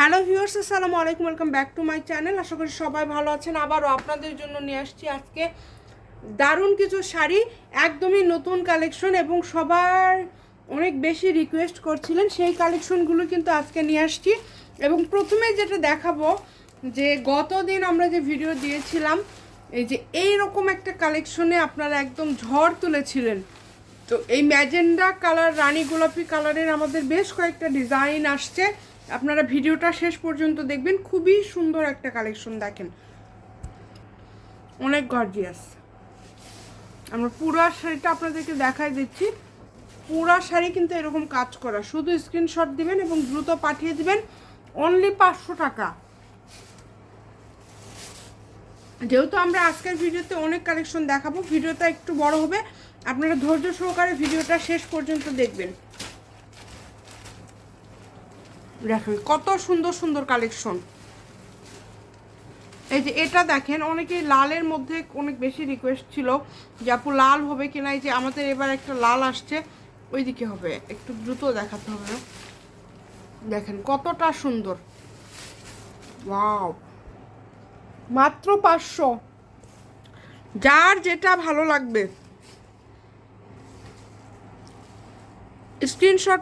Hello viewers, আসসালামু আলাইকুম, welcome back to my channel. আশা করি সবাই ভালো আছেন। আবারও আপনাদের জন্য নিয়ে আসছি আজকে দারুণ কিছু শাড়ি, একদমই নতুন কালেকশন এবং সবার অনেক বেশি রিকোয়েস্ট করছিলেন, সেই কালেকশনগুলো কিন্তু আজকে নিয়ে আসছি। এবং প্রথমে যেটা দেখাবো, যে গতদিন আমরা যে ভিডিও দিয়েছিলাম, এই যে এই রকম একটা কালেকশনে আপনারা একদম ঝড় তুলেছিলেন। তো এই ম্যাজেন্ডা কালার, রানী গোলাপি কালারের আমাদের বেশ কয়েকটা ডিজাইন আসছে। আপনারা ভিডিওটা শেষ পর্যন্ত দেখবেন। খুবই সুন্দর একটা কালেকশন দেখেন। অনেক গর্জিয়াস আমরা পুরা শাড়িটা আপনাদেরকে দেখাই দিচ্ছি। পুরা শাড়ি কিন্তু এরকম কাজ করা। শুধু স্ক্রিনশট দিবেন এবং দ্রুত পাঠিয়ে দিবেন। অনলি পাঁচশো টাকা। যেহেতু আমরা আজকের ভিডিওতে অনেক কালেকশন দেখাবো, ভিডিওটা একটু বড় হবে। আপনারা ধৈর্য সহকারে ভিডিওটা শেষ পর্যন্ত দেখবেন। দেখেন, কত সুন্দর সুন্দর কালেকশন এই যে এটা দেখেন, অনেকেই লালের মধ্যে অনেক বেশি রিকোয়েস্ট ছিল যে, আপু, লাল হবে কিনা? এই যে আমাদের এবার একটা লাল আসছে, ওইদিকে হবে। একটু দ্রুত দেখাতে হবে। দেখেন, কতটা সুন্দর। মাত্র পাঁচশো। যার যেটা ভালো লাগবে। স্ক্রিনশট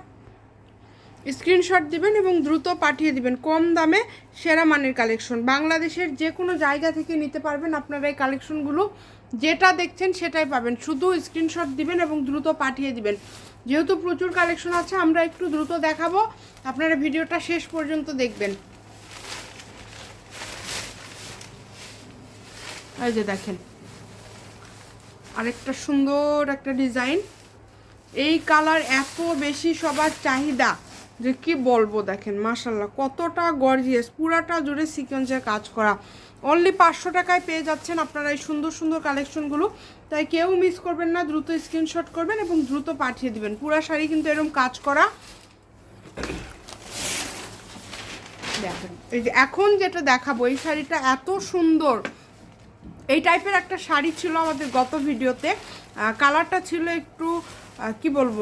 স্ক্রিনশট দিবেন এবং দ্রুত পাঠিয়ে দিবেন। কম দামে সেরা মানের কালেকশন। বাংলাদেশের যে কোনো জায়গা থেকে নিতে পারবেন আপনারা এই কালেকশনগুলো। যেটা দেখছেন সেটাই পাবেন। শুধু স্ক্রিনশট দিবেন এবং দ্রুত পাঠিয়ে দিবেন। যেহেতু প্রচুর কালেকশন আছে, আমরা একটু দ্রুত দেখাবো। আপনারা ভিডিওটা শেষ পর্যন্ত দেখবেন। এই যে দেখেন। আরেকটা সুন্দর একটা ডিজাইন। এই কালার এত বেশি সবার চাহিদা। যে কি বলব দেখেন মাশাল্লাহ কতটা গর্জিয়াস পুরাটা জুড়ে সিকোয়েন্সের কাজ করা। অনলি পাঁচশো টাকায় পেয়ে যাচ্ছেন আপনারা এই সুন্দর সুন্দর কালেকশনগুলো তাই কেউ মিস করবেন না, দ্রুত স্ক্রিনশট করবেন এবং দ্রুত পাঠিয়ে দিবেন। পুরা শাড়ি কিন্তু এরকম কাজ করা। দেখেন, এই যে এখন যেটা দেখাবো, এই শাড়িটা এত সুন্দর। এই টাইপের একটা শাড়ি ছিল আমাদের গত ভিডিওতে কালারটা ছিল একটু কি বলব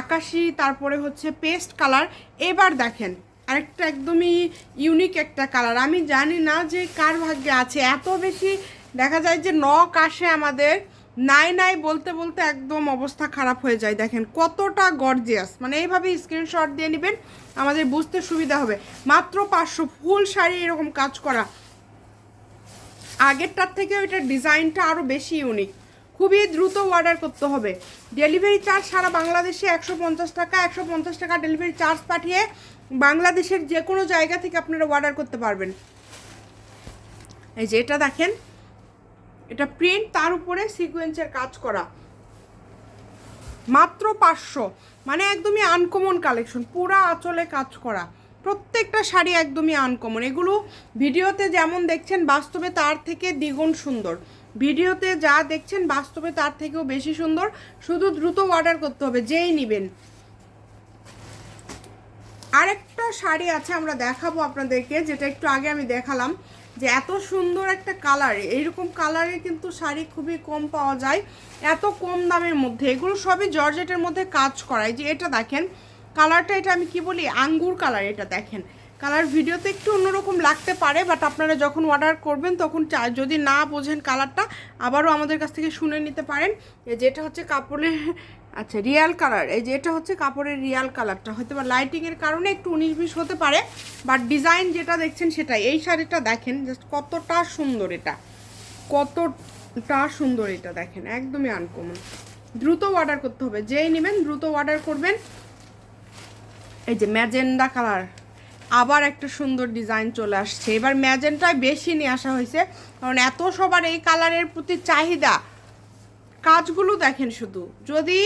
আকাশি, তারপরে হচ্ছে পেস্ট কালার এবার দেখেন, আরেকটা একদমই ইউনিক একটা কালার আমি জানি না যে কার ভাগ্যে আছে। এত বেশি দেখা যায় যে নখ আসে আমাদের, নাই নাই বলতে বলতে একদম অবস্থা খারাপ হয়ে যায়। দেখেন, কতটা গর্জিয়াস মানে এইভাবে স্ক্রিনশট দিয়ে নেবেন, আমাদের বুঝতে সুবিধা হবে। মাত্র পাঁচশো, ফুল শাড়ি এরকম কাজ করা। আগেরটার থেকে ওইটার ডিজাইনটা আরও বেশি ইউনিক খুবই দ্রুত অর্ডার করতে হবে। ডেলিভারি চার্জ সারা বাংলাদেশে একশো পঞ্চাশ টাকা, একশো পঞ্চাশ টাকা ডেলিভারি চার্জ পাঠিয়ে বাংলাদেশের যে কোনো জায়গা থেকে আপনারা অর্ডার করতে পারবেন। এই যে এটা দেখেন, এটা প্রিন্ট তার উপরে সিকোয়েন্সের কাজ করা। মাত্র পাঁচশো মানে একদমই আনকমন কালেকশন পুরা আঁচলে কাজ করা। প্রত্যেকটা শাড়ি একদমই আনকমন এগুলো ভিডিওতে যেমন দেখছেন, বাস্তবে তার থেকে দ্বিগুণ সুন্দর। ভিডিওতে যা দেখছেন বাস্তবে তার থেকেও বেশি সুন্দর। শুধু দ্রুত অর্ডার করতে হবে, যেই নেবেন। আরেকটা শাড়ি আছে, আমরা দেখাবো আপনাদেরকে, যেটা একটু আগে আমি দেখালাম, যে এত সুন্দর একটা কালার এইরকম কালারে কিন্তু শাড়ি খুবই কম পাওয়া যায়, এত কম দামের মধ্যে। এগুলো সবই জর্জেটের মধ্যে কাজ করায়। যে এটা দেখেন কালারটা এটা আমি কি বলি? আঙ্গুর কালার এটা দেখেন। কালার ভিডিওতে একটু অন্যরকম লাগতে পারে বাট আপনারা যখন অর্ডার করবেন, তখন যদি না বোঝেন কালারটা, আবারও আমাদের কাছ থেকে শুনে নিতে পারেন। যেটা হচ্ছে কাপড়ের আচ্ছা রিয়াল কালার এই যে এটা হচ্ছে কাপড়ের রিয়াল কালারটা হয়তো বা লাইটিংয়ের কারণে একটু উনিশ বিশ হতে পারে বাট ডিজাইন যেটা দেখছেন সেটাই। এই শাড়িটা দেখেন জাস্ট কতটা সুন্দর এটা। কতটা সুন্দর এটা দেখেন, একদমই আনকমন দ্রুত অর্ডার করতে হবে। যেই নেবেন, দ্রুত অর্ডার করবেন। এই যে ম্যাজেন্ডা কালার আবার একটা সুন্দর ডিজাইন চলে আসছে। এবার ম্যাজেন্টায় বেশি নিয়ে আসা হয়েছে, কারণ এত সবার এই কালারের প্রতি চাহিদা। কাজগুলো দেখেন শুধু। যদি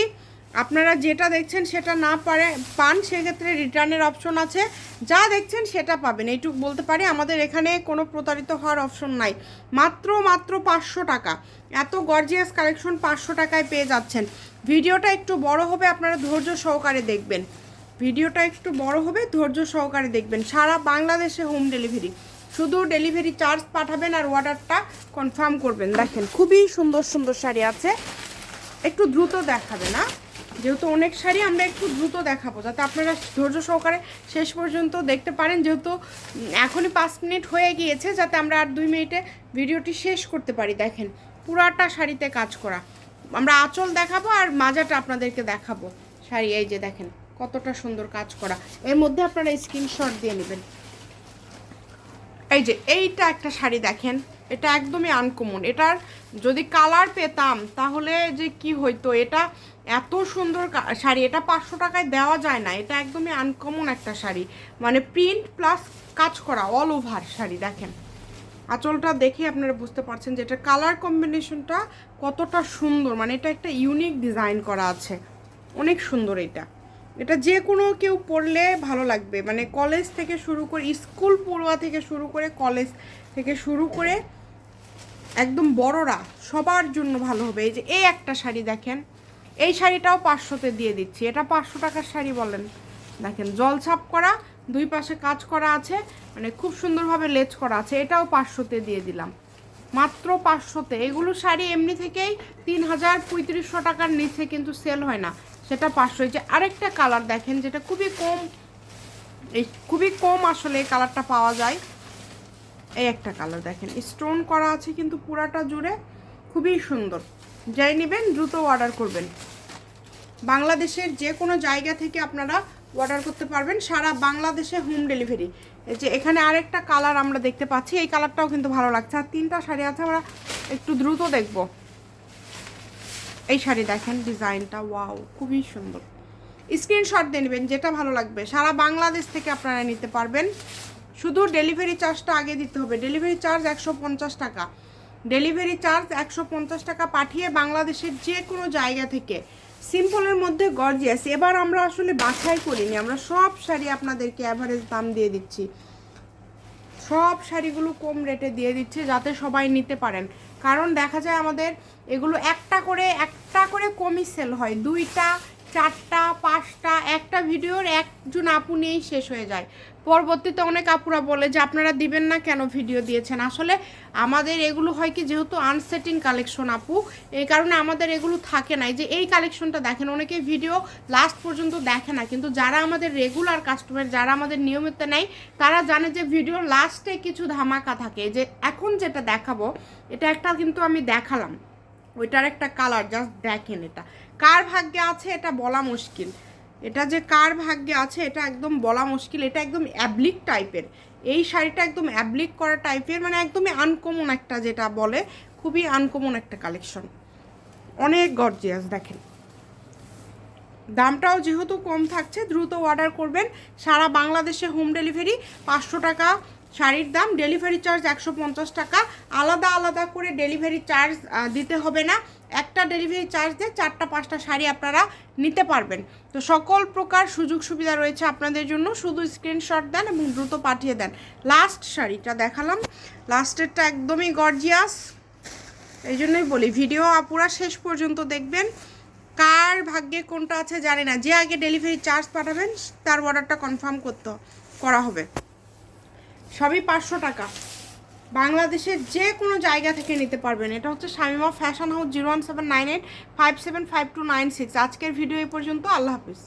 আপনারা যেটা দেখছেন সেটা না পারে, পান, সেক্ষেত্রে রিটার্নের অপশন আছে। যা দেখছেন সেটা পাবেন। এইটুকু বলতে পারি, আমাদের এখানে কোনো প্রতারিত হওয়ার অপশন নাই। মাত্র মাত্র পাঁচশো টাকা। এত গর্জিয়াস কালেকশন পাঁচশো টাকায় পেয়ে যাচ্ছেন। ভিডিওটা একটু বড় হবে, আপনারা ধৈর্য সহকারে দেখবেন। ভিডিওটা একটু বড় হবে, ধৈর্য সহকারে দেখবেন। সারা বাংলাদেশে হোম ডেলিভারি শুধু ডেলিভারি চার্জ পাঠাবেন আর অর্ডারটা কনফার্ম করবেন। দেখেন, খুবই সুন্দর সুন্দর শাড়ি আছে। একটু দ্রুত দেখাবে না যেহেতু অনেক শাড়ি আমরা একটু দ্রুত দেখাবো, যাতে আপনারা ধৈর্য সহকারে শেষ পর্যন্ত দেখতে পারেন। যেহেতু এখনই পাঁচ মিনিট হয়ে গিয়েছে, যাতে আমরা আর দুই মিনিটে ভিডিওটি শেষ করতে পারি। দেখেন, পুরাটা শাড়িতে কাজ করা। আমরা আঁচল দেখাবো আর মাজাটা আপনাদেরকে দেখাবো। শাড়ি, এই যে দেখেন কতটা সুন্দর কাজ করা। এর মধ্যে আপনারা স্ক্রিনশট দিয়ে নেবেন। এই যে, এইটা একটা শাড়ি দেখেন, এটা একদমই আনকমন এটার যদি কালার পেতাম, তাহলে যে কি হইতো? এটা এত সুন্দর শাড়ি, এটা পাঁচশো টাকায় দেওয়া যায় না। এটা একদমই আনকমন একটা শাড়ি। মানে প্রিন্ট প্লাস কাজ করা অল ওভার শাড়ি, দেখেন। আঁচলটা দেখে আপনারা বুঝতে পারছেন যে এটা কালার কম্বিনেশনটা কতটা সুন্দর। মানে এটা একটা ইউনিক ডিজাইন করা আছে। অনেক সুন্দর এটা। এটা যে কোনো কেউ পড়লে ভালো লাগবে। মানে কলেজ থেকে শুরু করে স্কুল পড়ুয়া থেকে শুরু করে কলেজ থেকে শুরু করে একদম বড়রা সবার জন্য ভালো হবে। এই যে এই একটা শাড়ি দেখেন, এই শাড়িটাও পাঁচশোতে দিয়ে দিচ্ছি। এটা পাঁচশো টাকার শাড়ি বলেন। দেখেন জল ছাপ করা, দুই পাশে কাজ করা আছে মানে খুব সুন্দরভাবে লেচ করা আছে। এটাও পাঁচশোতে দিয়ে দিলাম। মাত্র পাঁচশোতে। এগুলো শাড়ি এমনি থেকেই তিন হাজার পঁয়ত্রিশশো টাকার নিচে কিন্তু সেল হয় না। সেটা এই যে আরেকটা কালার দেখেন, যেটা খুবই কম, এই খুবই কম আসলে কালারটা পাওয়া যায়। এই একটা কালার দেখেন স্টোন করা আছে কিন্তু পুরাটা জুড়ে খুবই সুন্দর। যাই নেবেন, দ্রুত অর্ডার করবেন। বাংলাদেশের যে কোনো জায়গা থেকে আপনারা অর্ডার করতে পারবেন, সারা বাংলাদেশে হোম ডেলিভারি যে এখানে আরেকটা কালার আমরা দেখতে পাচ্ছি, এই কালারটাও কিন্তু ভালো লাগছে। আর তিনটা শাড়ি আছে, আমরা একটু দ্রুত দেখব। এই শাড়ি দেখেন, ডিজাইনটা, ওয়াও, খুবই সুন্দর। স্ক্রিনশট দিয়ে নেবেন, যেটা ভালো লাগবে। সারা বাংলাদেশ থেকে আপনারা নিতে পারবেন। শুধু ডেলিভারি চার্জটা আগে দিতে হবে। ডেলিভারি চার্জ একশো পঞ্চাশ টাকা। ডেলিভারি চার্জ একশো পঞ্চাশ টাকা পাঠিয়ে বাংলাদেশের যে কোনো জায়গা থেকে। সিম্পলের মধ্যে গর্জিয়াস। এবার আমরা আসলে বাছাই করিনি। আমরা সব শাড়ি আপনাদেরকে অ্যাভারেজ দাম দিয়ে দিচ্ছি। সব শাড়িগুলো কম রেটে দিয়ে দিচ্ছে যাতে সবাই নিতে পারেন। কারণ দেখা যায় আমাদের এগুলো একটা করে একটা করে কমই সেল হয়। দুইটা, চারটা, পাঁচটা, একটা ভিডিওর একজন আপু নিয়েই শেষ হয়ে যায়। পরবর্তীতে অনেক আপুরা বলে যে, আপনারা দিবেন না কেন ভিডিও দিয়েছেন? আসলে আমাদের এগুলো হয় কি, যেহেতু আনসেটিং কালেকশন আপু, এই কারণে আমাদের এগুলো থাকে না। এই যে, এই কালেকশনটা দেখেন অনেকে ভিডিও লাস্ট পর্যন্ত দেখে না, কিন্তু যারা আমাদের রেগুলার কাস্টমার যারা আমাদের নিয়মিত নেয়, তারা জানে যে ভিডিও লাস্টে কিছু ধামাকা থাকে। যে, এখন যেটা দেখাবো, এটা একটা কিন্তু আমি দেখালাম। ওইটার একটা কালার জাস্ট দেখেন এটা। কার ভাগ্যে আছে, এটা বলা মুশকিল। এটা যে কার ভাগ্যে আছে, এটা একদম বলা মুশকিল, এটা একদম অ্যাবলিক টাইপের। এই শাড়িটা একদম অ্যাবলিক করা টাইপের মানে একদমই আনকমন একটা যেটা বলে, খুবই আনকমন একটা কালেকশন অনেক গর্জিয়াস দেখেন। দামটাও যেহেতু কম থাকছে, দ্রুত অর্ডার করবেন। সারা বাংলাদেশে হোম ডেলিভারি পাঁচশো টাকা শাড়ির দাম ডেলিভারি চার্জ একশো পঞ্চাশ টাকা। আলাদা আলাদা করে ডেলিভারি চার্জ দিতে হবে না। একটা ডেলিভারি চার্জ দিয়ে চারটা পাঁচটা শাড়ি আপনারা নিতে পারবেন। তো সকল প্রকার সুযোগ সুবিধা রয়েছে আপনাদের জন্য। শুধু স্ক্রিনশট দেন এবং দ্রুত পাঠিয়ে দেন। লাস্ট শাড়িটা দেখালাম। লাস্টেরটা একদমই গর্জিয়াস এই জন্যই বলি ভিডিও আপুরা শেষ পর্যন্ত দেখবেন। কার ভাগ্যে কোনটা আছে জানি না। যে আগে ডেলিভারি চার্জ পাঠাবেন, তার অর্ডারটা কনফার্ম করতে, করা হবে। সবই পাঁচশো টাকা। বাংলাদেশের যে কোনো জায়গা থেকে নিতে পারবেন। এটা হচ্ছে Shamima fashion house zero one seven nine eight five seven five two nine six আজকের ভিডিও এই পর্যন্ত। আল্লাহ হাফিজ।